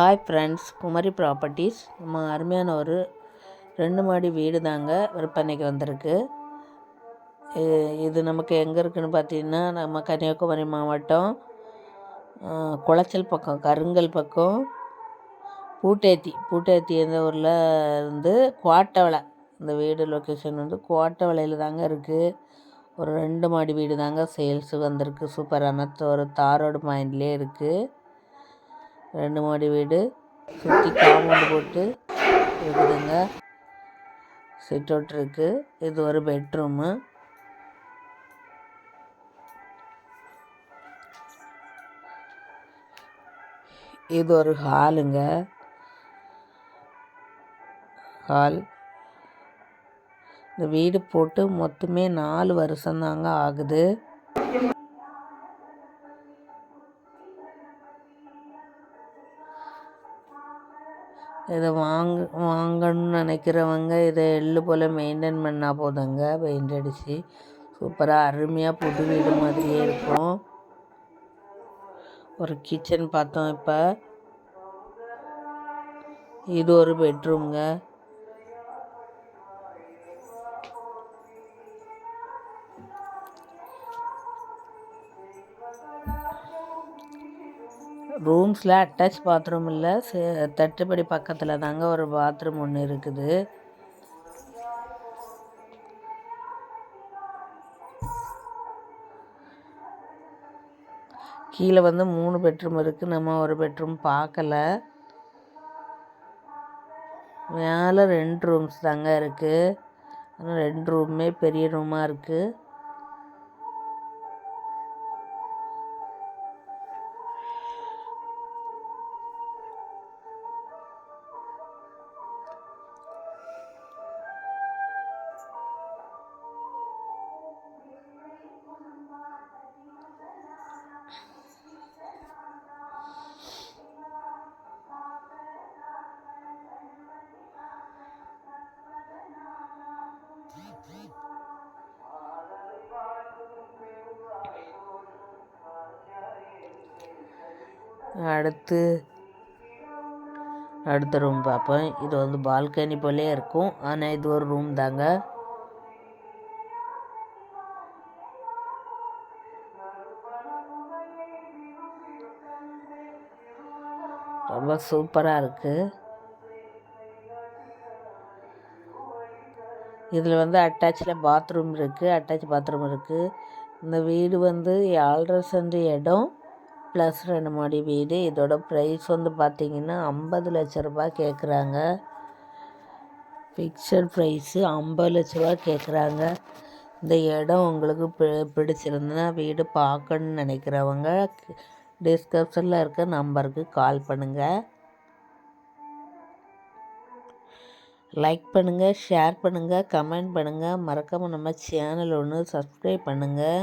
Hi friends Kumari properties நம்ம அருமையான ஒரு ரெண்டு மாடி வீடு தாங்க விற்பனைக்கு வந்திருக்கு. இது நமக்கு எங்கே இருக்குன்னு பார்த்தீங்கன்னா நம்ம கன்னியாகுமரி மாவட்டம் குளச்சல் பக்கம் கருங்கல் பக்கம் பூட்டேத்தி. பூட்டேத்தி எந்த ஊரில் இருந்து குவாட்டவளை இந்த வீடு லொக்கேஷன் வந்து குவாட்டவளையில் தாங்க இருக்குது ஒரு ரெண்டு மாடி வீடு தாங்க சேல்ஸு வந்திருக்கு. சூப்பரான ஒரு தாரோடு மைண்ட்லேயே இருக்குது ரெண்டு மாடி வீடு. சுற்றி காம்பவுண்ட் போட்டு இருக்குதுங்க. சிட் அவுட் இருக்குது இது ஒரு பெட்ரூமு இது ஒரு ஹாலுங்க ஹால் இந்த வீடு போட்டு மொத்தமே நாலு வருஷம்தாங்க ஆகுது. இதை வாங்க வாங்கணும்னு நினைக்கிறவங்க இதை எள்ளு போல் மெயின்டைன் பண்ணால் போதுங்க பெயிண்ட் அடித்து சூப்பராக அருமையாக புது வீடு மாதிரியே இருக்கும். ஒரு கிச்சன் பார்த்தோம் இப்போ. இது ஒரு பெட்ரூம்ங்க ரூம்ஸில் அட்டாச் பாத்ரூம் இல்லை தட்டுப்படி பக்கத்தில் தாங்க ஒரு பாத்ரூம் ஒன்று இருக்குது. கீழே வந்து மூணு பெட்ரூம் இருக்குது நம்ம ஒரு பெட்ரூம் பார்க்கல மேலே ரெண்டு ரூம்ஸ் தாங்க இருக்குது ஆனால் ரெண்டு ரூமே பெரிய ரூமாக இருக்குது அடுத்து அடுத்த ரூம் பார்ப்போம். இது வந்து பால்கனி போலே இருக்கும். ஆனால் இது ஒரு ரூம் தாங்க. ரொம்ப சூப்பராக இருக்குது இதில் வந்து அட்டாச்சில் பாத்ரூம் இருக்குது அட்டாச் பாத்ரூம் இருக்குது இந்த வீடு வந்து ஏழரை இடம். ப்ளஸ் ரெண்டு மாடி வீடு. இதோட ப்ரைஸ் வந்து பார்த்திங்கன்னா ஐம்பது லட்ச ரூபாய் கேட்குறாங்க ஃபிக்ஸட் ப்ரைஸு ஐம்பது லட்ச ரூபா கேட்குறாங்க இந்த இடம் உங்களுக்கு பி பிடிச்சிருந்தா வீடு பார்க்கணுன்னு நினைக்கிறவங்க டிஸ்கிரிப்ஷனில் இருக்க நம்பருக்கு கால் பண்ணுங்கள் லைக் பண்ணுங்கள் ஷேர் பண்ணுங்கள் கமெண்ட் பண்ணுங்கள் மறக்காமல் நம்ம சேனல் ஒன்று சப்ஸ்கிரைப் பண்ணுங்கள்